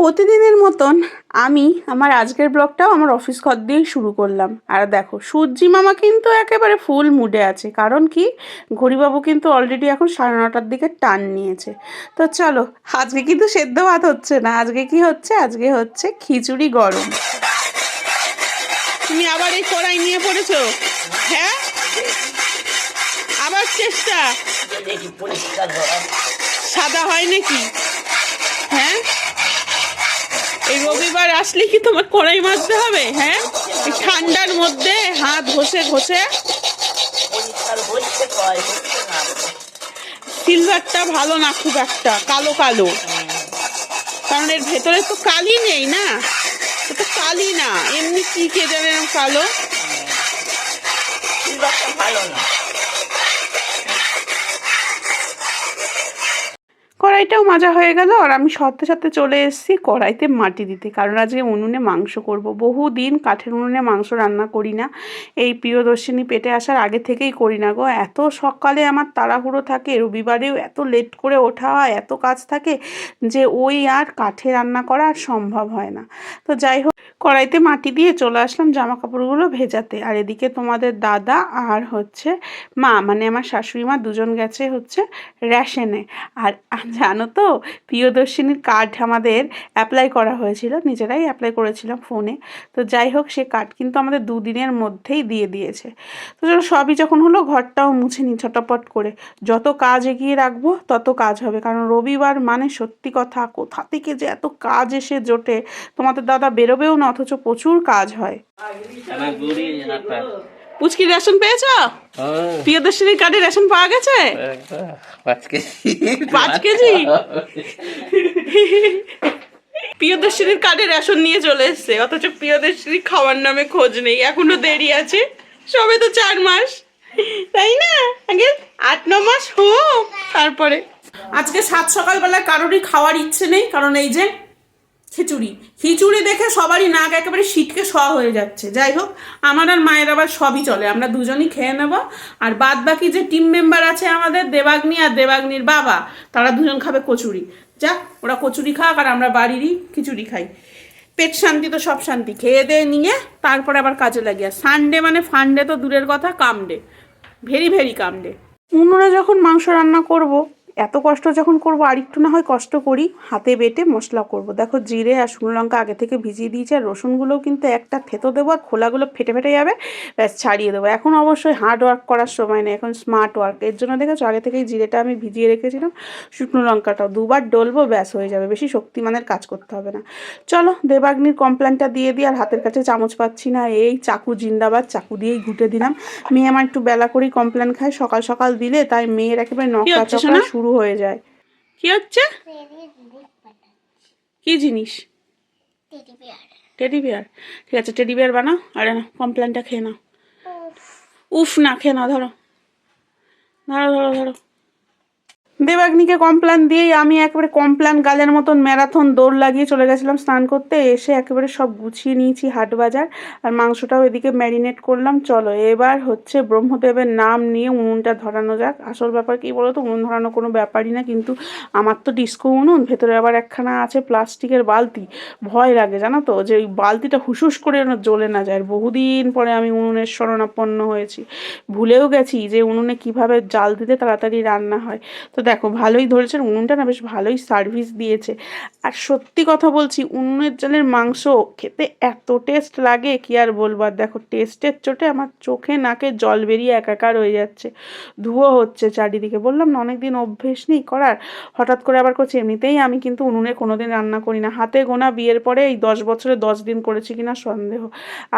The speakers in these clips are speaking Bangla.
প্রতিদিনের মতন আমি আমার আজকের ব্লগটাও আমার অফিস ঘর দিয়েই শুরু করলাম। আর দেখো সূর্যি মামা কিন্তু একেবারে ফুল মুডে আছে। কারণ কি? ঘড়িবাবু কিন্তু অলরেডি এখন সাড়ে নটার দিকে টান নিয়েছে। তো চলো আজকে কিন্তু সেদ্ধ ভাত হচ্ছে না। আজকে কি হচ্ছে? আজকে হচ্ছে খিচুড়ি গরম। তুমি আবার এই কড়াই নিয়ে পড়েছো? হ্যাঁ? আবার চেষ্টা। সাদা হয় নাকি হ্যাঁ এই রবিবার আসলে কি তোমার কড়াই মাজতে হবে? হ্যাঁ? ঠান্ডার মধ্যে হাত ঘষে ঘষে। সিলভারটা ভালো না খুব একটা, কালো কালো। কারণ এর ভেতরে তো কালি নেই না? এটা কালি না। এমনি কি কে জানে কালো? সিলভারটা ভালো না। কড়াইটাও মাজা হয়ে গেল আর আমি সাথে সাথে চলে এসেছি কড়াইতে মাটি দিতে। কারণ আজকে উনুনে মাংস করব। বহু দিন কাঠের উনুনে মাংস রান্না করি না। এই প্রিয়দর্শিনী পেটে আসার আগে থেকেই করি না গো। এত সকালে আমার তাড়াহুড়ো থাকে, রবিবারেও এত লেট করে ওঠা হয়, এত কাজ থাকে যে ওই আর কাঠে রান্না করা আর সম্ভব হয় না। তো যাই হোক কড়াইতে মাটি দিয়ে চলে আসলাম জামা কাপড়গুলো ভেজাতে। আর এদিকে তোমাদের দাদা আর হচ্ছে মা মানে আমার শাশুড়ি মা দুজন গেছে হচ্ছে রেশনে। আর জানো তো, প্রিয়দর্শিনীর কার্ড আমাদের অ্যাপ্লাই করা হয়েছিল, নিজেরাই অ্যাপ্লাই করেছিলাম ফোনে তো যাই হোক, সে কার্ড কিন্তু আমাদের দুদিনের মধ্যেই দিয়ে দিয়েছে। তো চলো, সবই যখন হলো ঘরটাও মুছে নিই ছটাপট করে। যত কাজ এগিয়ে রাখব, তত কাজ হবে। কারণ রবিবার মানে সত্যি কথা, কোথা থেকে যে এত কাজ এসে জোটে? তোমাদের দাদা বেরোবেও না অথচ প্রচুর কাজ হয়। পুচকি রেশন পেয়েছ? হ্যাঁ, প্রিয়দর্শিনীর কার্ডে রেশন পাওয়া গেছে? পাঁচ কেজি। পাঁচ কেজি? প্রিয়দর্শিনীর কার্ডে রেশন নিয়ে চলে এসছে। অথচ প্রিয়দর্শিনী খাওয়ার নামে খোঁজ নেই। এখনও দেরি আছে। সবে তো চার মাস। তাই না? আগে আট ন মাস হোক। তারপরে। আজকে সাত সকালবেলা কারোরই খাওয়ার ইচ্ছে নেই। কারণ এই যে খিচুড়ি। খিচুড়ি দেখে সবারই নাক একেবারে শীতকে শ হয়ে যাচ্ছে। যাই হোক, আমার আর মায়ের আবার সবই চলে। আমরা দুজনই খেয়ে নেব। আর বাদ বাকি যে টিম মেম্বার আছে আমাদের, দেবাগ্নি আর দেবাগ্নির বাবা, তারা দুজন খাবে কচুরি। যাক, ওরা কচুরি খাক আর আমরা বাড়িরই খিচুড়ি খাই। পেট শান্তি তো সব শান্তি। খেয়ে দিয়ে নিয়ে তারপরে আবার কাজে লাগিয়া সানডে মানে ফান্ডে তো দূরের কথা কামডে ভেরি ভেরি কামডে উনুনে যখন মাংস রান্না করব এত কষ্ট যখন করব আর একটু না হয় কষ্ট করি হাতে বেটে মশলা করব। দেখো জিরে আর শুকনো লঙ্কা আগে থেকে ভিজিয়ে দিয়েছি আর রসুনগুলোও কিন্তু একটা থেতো দেবো আর খোলাগুলো ফেটে ফেটে যাবে ব্যাস ছাড়িয়ে দেবো। এখন অবশ্যই হার্ড ওয়ার্ক করার সময় নেই এখন স্মার্ট ওয়ার্ক এর জন্য দেখেছ আগে থেকেই জিরেটা আমি ভিজিয়ে রেখেছিলাম শুকনো লঙ্কাটাও দুবার ডলবো ব্যাস হয়ে যাবে বেশি শক্তিমানের কাজ করতে হবে না। চলো দেবাগ্নির কমপ্লেনটা দিয়ে দিই আর হাতের কাছে চামচ পাচ্ছি না এই চাকু জিন্দাবাদ চাকু দিয়েই ঘুটে দিলাম। মেয়ে আমার একটু বেলা করেই কমপ্লেন খায় সকাল সকাল দিলে তাই মেয়ের একেবারে নকা চকরা সোনা? শুরু হয়ে যায়। কি হচ্ছে? কি জিনিস? টেডি বিয়ার ঠিক আছে টেডি বিয়ার বানাও আরে না কমপ্লেনটা খেয়ে নাও। উফ না খেয়ে নাও ধরো। ধরো ধরো ধরো। দেবাগ্নিকে কমপ্লান দিয়েই আমি একেবারে কমপ্লান গালের মতন ম্যারাথন দৌড় লাগিয়ে চলে গেছিলাম স্নান করতে। এসে একেবারে সব গুছিয়ে নিয়েছি হাট বাজার আর মাংসটাও এদিকে ম্যারিনেট করলাম। চলো, এবার হচ্ছে ব্রহ্মদেবের নাম নিয়ে উনুনটা ধরানো যাক। আসল ব্যাপার কি বলো তো উনুন ধরানো কোনো ব্যাপারই না, কিন্তু আমার তো ডিস্কো উনুন, ভেতরে আবার একখানা আছে প্লাস্টিকের বালতি। ভয় লাগে, জানো তো, যে ওই বালতিটা হুসুস করে যেন জ্বলে না যায়। বহুদিন পরে আমি উনুনের শরণাপন্ন হয়েছি। ভুলেও গেছি যে উনুনে কীভাবে জাল দিতে তাড়াতাড়ি রান্না হয়। তো দেখো, ভালোই ধরেছে উনুনটা না বেশ ভালোই সার্ভিস দিয়েছে। আর সত্যি কথা বলছি, উনুনের চালের মাংস খেতে এত টেস্ট লাগে, কি আর বলব? আর দেখো টেস্টের চোটে আমার চোখে নাকে জল বেরিয়ে একাকার হয়ে যাচ্ছে। ধুয়ো হচ্ছে চারিদিকে। বললাম না, অনেকদিন অভ্যেস নেই করার। হঠাৎ করে আবার করছি, এমনিতেই আমি কিন্তু উনুনে কোনোদিন রান্না করি না। হাতে গোনা বিয়ের পরে এই দশ বছরে দশ দিন করেছি কিনা সন্দেহ।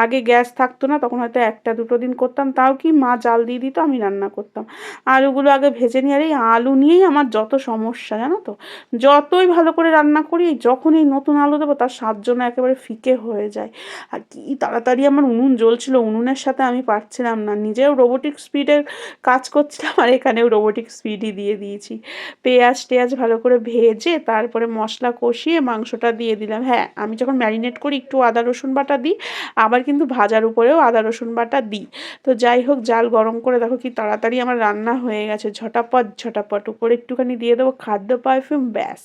আগে গ্যাস থাকতো না, তখন হয়তো একটা দুটো দিন করতাম। তাও কি মা জাল দিয়ে দিত, আমি রান্না করতাম। আলুগুলো আগে ভেজে নিয়ে আর এই আলু নিয়েই আমার যত সমস্যা, জানো তো? যতই ভালো করে রান্না করি, যখন এই নতুন আলু দেবো, তার স্বাদ জন্য একেবারে ফিকে হয়ে যায়। আর কি তাড়াতাড়ি আমার উনুন জ্বলছিল, উনুনের সাথে আমি পারছিলাম না। নিজেও রোবোটিক স্পিডের কাজ করছিলাম, আর এখানেও রোবোটিক স্পিডই দিয়ে দিয়েছি। পেঁয়াজ টেয়াজ ভালো করে ভেজে, তারপরে মশলা কষিয়ে মাংসটা দিয়ে দিলাম। হ্যাঁ আমি যখন ম্যারিনেট করি, একটু আদা, রসুন বাটা দিই, আবার কিন্তু ভাজার উপরেও আদা, রসুন বাটা দিই। তো যাই হোক, জাল গরম করে দেখো কি তাড়াতাড়ি আমার রান্না হয়ে গেছে। ঝটাপট ঝটাপট, উপরে একটুখানি দিয়ে দেবো খাদ্য পারফিউম ব্যাস।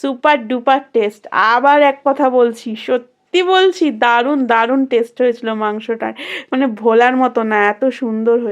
সুপার ডুপার টেস্ট আবার এক কথা বলছি, সত্যি বলছি, দারুণ দারুণ টেস্ট হয়েছিল মাংসটার। মানে ভোলার মতো না, এত সুন্দর হয়ে